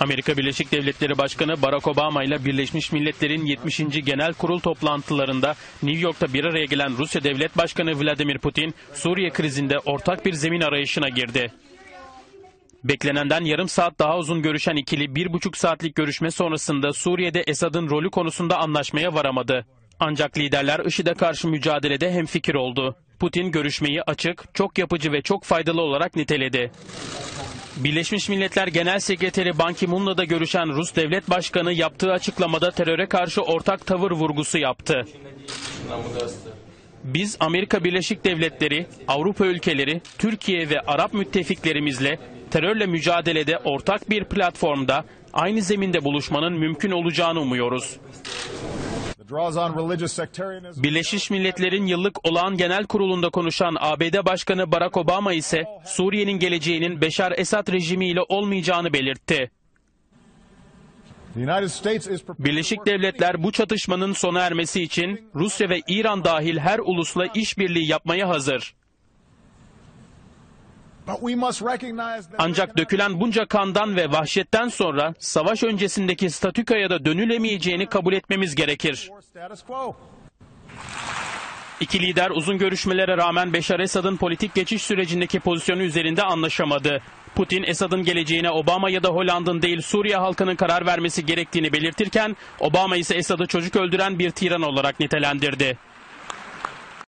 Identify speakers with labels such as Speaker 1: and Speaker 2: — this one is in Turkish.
Speaker 1: Amerika Birleşik Devletleri Başkanı Barack Obama ile Birleşmiş Milletler'in 70. Genel Kurul toplantılarında New York'ta bir araya gelen Rusya Devlet Başkanı Vladimir Putin, Suriye krizinde ortak bir zemin arayışına girdi. Beklenenden yarım saat daha uzun görüşen ikili bir buçuk saatlik görüşme sonrasında Suriye'de Esad'ın rolü konusunda anlaşmaya varamadı. Ancak liderler IŞİD'e karşı mücadelede hemfikir oldu. Putin görüşmeyi açık, çok yapıcı ve çok faydalı olarak niteledi. Birleşmiş Milletler Genel Sekreteri Ban Ki-moon'la da görüşen Rus Devlet Başkanı yaptığı açıklamada teröre karşı ortak tavır vurgusu yaptı. Biz Amerika Birleşik Devletleri, Avrupa ülkeleri, Türkiye ve Arap müttefiklerimizle terörle mücadelede ortak bir platformda aynı zeminde buluşmanın mümkün olacağını umuyoruz. Birleşmiş Milletler'in yıllık olağan genel kurulunda konuşan ABD Başkanı Barack Obama ise Suriye'nin geleceğinin Beşar Esad rejimiyle olmayacağını belirtti. Birleşik Devletler bu çatışmanın sona ermesi için Rusya ve İran dahil her ulusla işbirliği yapmaya hazır. Ancak dökülen bunca kandan ve vahşetten sonra savaş öncesindeki statükaya da dönülemeyeceğini kabul etmemiz gerekir. İki lider uzun görüşmelere rağmen Beşar Esad'ın politik geçiş sürecindeki pozisyonu üzerinde anlaşamadı. Putin, Esad'ın geleceğine Obama ya da Hollanda'nın değil Suriye halkının karar vermesi gerektiğini belirtirken, Obama ise Esad'ı çocuk öldüren bir tiran olarak nitelendirdi.